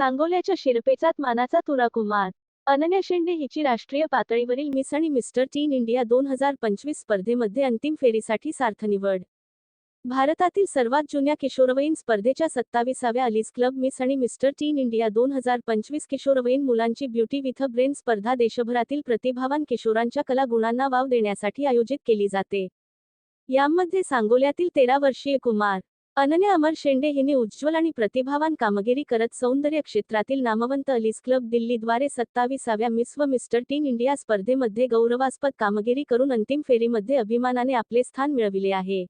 सांगोल्याच्या शिरपेचात मानाचा तुरा कुमार अनन्या शेंडे हिची राष्ट्रीय पातळीवरील मिस आणि मिस्टर टीन इंडिया दोन हजार पंचवीस स्पर्धेमध्ये अंतिम फेरीसाठी सार्थ निवड भारतातील सर्वात जुन्या किशोरवयीन स्पर्धेच्या सत्तावीसाव्या अलीज क्लब मिस आणि मिस्टर टीन इंडिया दोन हजार पंचवीस किशोरवयीन मुलांची ब्युटी विथ अ ब्रेन स्पर्धा देशभरातील प्रतिभावान किशोरांच्या कला गुणांना वाव देण्यासाठी आयोजित केली जाते. यामध्ये सांगोल्यातील तेरा वर्षीय कुमार अनन्या अमर शेंडे हिने उज्ज्वल आणि प्रतिभावान कामगिरी करत सौंदर्य क्षेत्रातील नामवंत अलीज क्लब दिल्लीद्वारे सत्ताविसाव्या मिस व मिस्टर टीन इंडिया स्पर्धेमध्ये गौरवास्पद कामगिरी करून अंतिम फेरीमध्ये अभिमानाने आपले स्थान मिळविले आहे.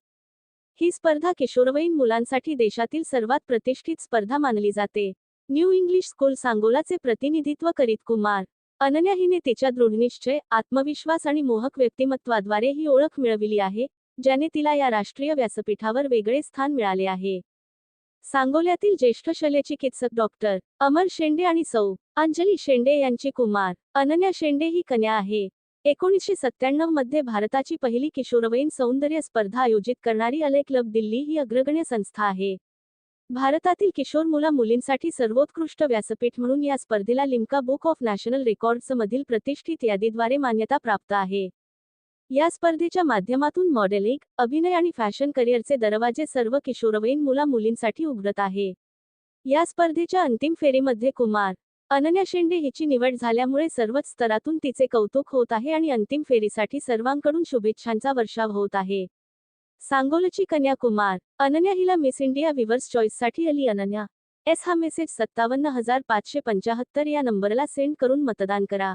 ही स्पर्धा किशोरवयीन मुलांसाठी देशातील सर्वात प्रतिष्ठित स्पर्धा मानली जाते. न्यू इंग्लिश स्कूल सांगोलाचे प्रतिनिधित्व करीत कुमार. अनन्या हिने तिच्या दृढनिश्चय आत्मविश्वास आणि मोहक व्यक्तिमत्वाद्वारे ही ओळख मिळविली आहे ज्याने तिला या राष्ट्रीय व्यासपीठावर वेगळे स्थान मिळाले आहे. सांगोल्यातील ज्येष्ठ शल्यचिकित्सक डॉक्टर अमर शेंडे आणि सौ. अंजली शेंडे यांची कुमार अनन्या शेंडे ही कन्या आहे. एकोणीसशे सत्त्याण्णवमध्ये भारताची पहिली किशोरवयीन सौंदर्य स्पर्धा आयोजित करणारी अले क्लब दिल्ली ही अग्रगण्य संस्था आहे. भारतातील किशोर मुला मुलींसाठी सर्वोत्कृष्ट व्यासपीठ म्हणून या स्पर्धेला Limca Book of National Records मधील प्रतिष्ठित यादीद्वारे मान्यता प्राप्त आहे. या स्पर्धेच्या माध्यमातून मॉडेलिंग अभिनय आणि फॅशन करिअरचे दरवाजे सर्व किशोरवयीन मुला मुलींसाठी उघडत आहे. या स्पर्धेच्या अंतिम फेरीमध्ये कुमार अनन्या शेंडे हिची निवड झाल्यामुळे सर्वच स्तरातून तिचे कौतुक होत आहे आणि अंतिम फेरीसाठी सर्वांकडून शुभेच्छांचा वर्षाव होत आहे. सांगोलची कन्या कुमार अनन्या हिला मिस इंडिया विवर्स चॉईससाठी आली. अनन्या एस हा मेसेज सत्तावन्न हजार पाचशे पंचाहत्तर या नंबरला सेंड करून मतदान करा.